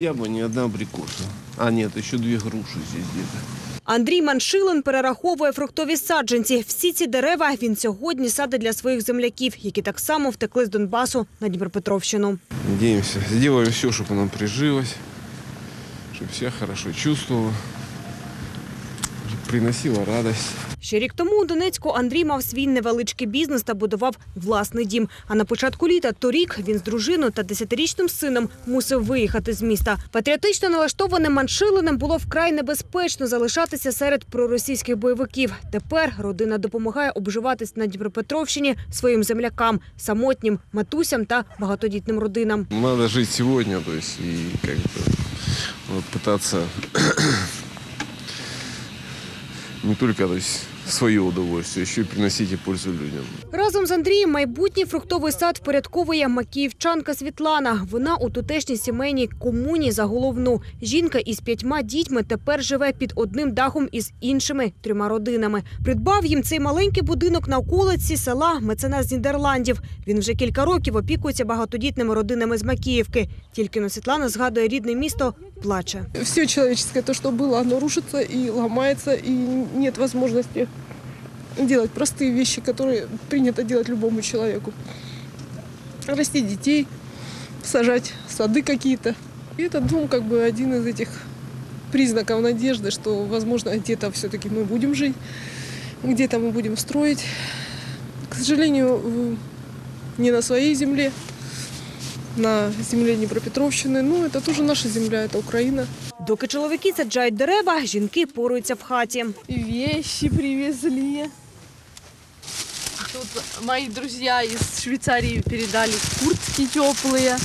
Яблони, одна абрикоса. А нет, еще две груши здесь где-то. Андрій Маншилин перераховує фруктові саджанці. Всі ці дерева він сьогодні садить для своїх земляків, які так само втекли з Донбасу на Дніпропетровщину. Надеемся, сделаем все, чтобы она прижилась, чтобы себя хорошо чувствовала, чтобы приносила радость. Ще рік тому у Донецьку Андрій мав свій невеличкий бізнес та будував власний дім. А на початку літа торік він з дружиною та десятирічним сином мусив виїхати з міста. Патріотично налаштованим маншилинам було вкрай небезпечно залишатися серед проросійських бойовиків. Тепер родина допомагає обживатись на Дніпропетровщині своїм землякам, самотнім матусям та багатодітним родинам. Надо жить сегодня, то есть и как бы вот пытаться не только то есть, свое удовольствие, еще и приносить и пользу людям. Разом з Андрієм майбутній фруктовий сад впорядковує макіївчанка Світлана. Вона у тутешній сімейній комуні за головну. Жінка із п'ятьма дітьми тепер живе під одним дахом із іншими трьома родинами. Придбав їм цей маленький будинок на околиці села меценас з Нідерландів. Він вже кілька років опікується багатодітними родинами з Макіївки. Тільки но Світлана згадує рідне місто, плаче. все человеческое, то, что было, оно рушится и ломается, и нет возможности делать простые вещи, которые принято делать любому человеку. Растить детей, сажать сады какие-то. И этот дом как бы один из этих признаков надежды, что, возможно, где-то все-таки мы будем жить, где-то мы будем строить. К сожалению, в- не на своей земле, на земле Днепропетровщины. Ну, это тоже наша земля, это Украина. Доки чоловіки саджають дерева, жінки поруються в хаті. Вещи привезли. Тут мои друзья из Швейцарии передали куртки теплые.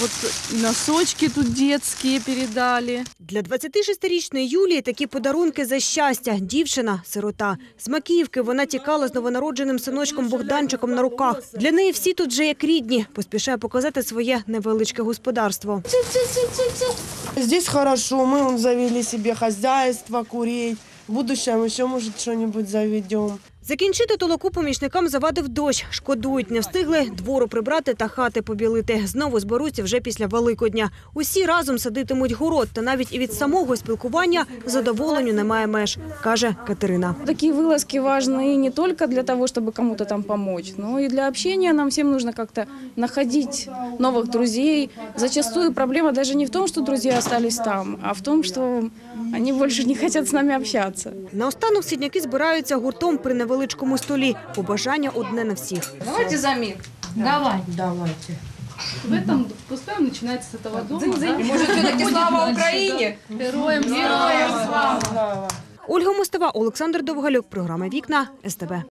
Вот и носочки тут детские передали. Для 26-річної Юлії такі подарунки за щастя. Дівчина – сирота. З Макіївки вона тікала з новонародженим синочком Богданчиком на руках. Для неї всі тут вже як рідні. Поспішає показати своє невеличке господарство. Здесь хорошо, мы вон завели себе хозяйство, курей. В будущем еще, может, что-нибудь заведем. Закінчити толоку помічникам завадив дощ. Шкодують, не встигли двору прибрати та хати побілити. Знову зберуться вже після Великодня. Усі разом садитимуть город, та навіть і від самого спілкування задоволенню немає меж, каже Катерина. Такие вылазки важны не только для того, чтобы кому-то там помочь, но и для общения нам всем нужно как-то находить новых друзей. Зачастую проблема даже не в том, что друзья остались там, а в том, что они больше не хотят с нами общаться. Наостанок сідняки збираються гуртом при невеличкому столі. Побажання одне на всіх. Давайте замір. Давай. Давайте. В этом пускай начинается с этого дома. Да? Может, все-таки слава Украине? Героям слава! Ольга Мостова, Олександр Довгалюк. Програма Вікна СТБ.